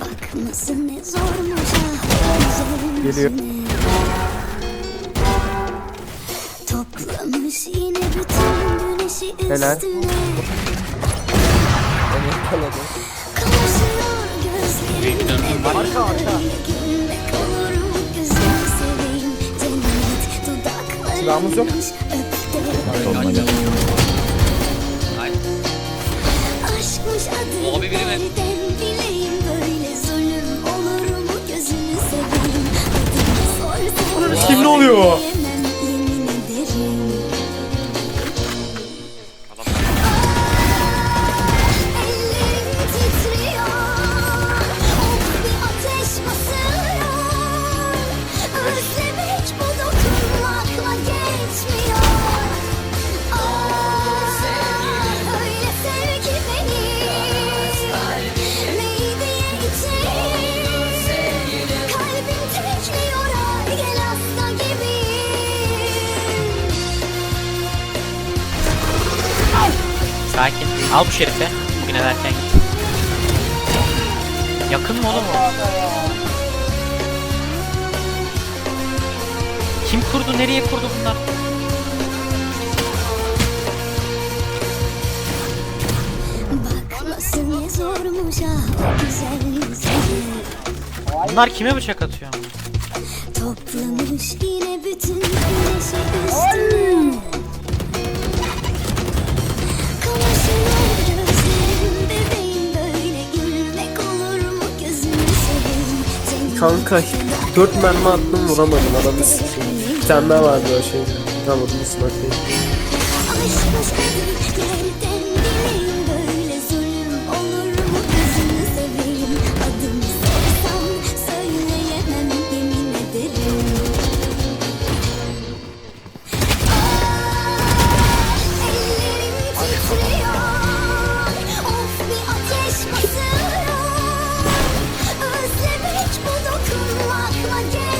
Bakması ne zormuş Geliyor. yüzüne. Toplamış yine bütün güneşi Helal. üstüne Beni yakaladı. Kavuşuyor gözlerimle Arka, arka. Gözünü seveyim Cennet Silahımız yok. Aşkmış adı Abi biri mi? Oluyor? Sakin. Al bu şerife. Bugün ederken git. Yakın mı oğlum o? Kim kurdu? Nereye kurdu bunlar? Bakması ne zormuş ah o güzel yüzüne Bunlar kime bıçak atıyor? ama? Toplamış yine bütün güneşi üstüne Kanka 4 mermi attım vuramadım adamı sikeyim. Bir tane daha vardı o şey. Vuramadım ısmak değil. again.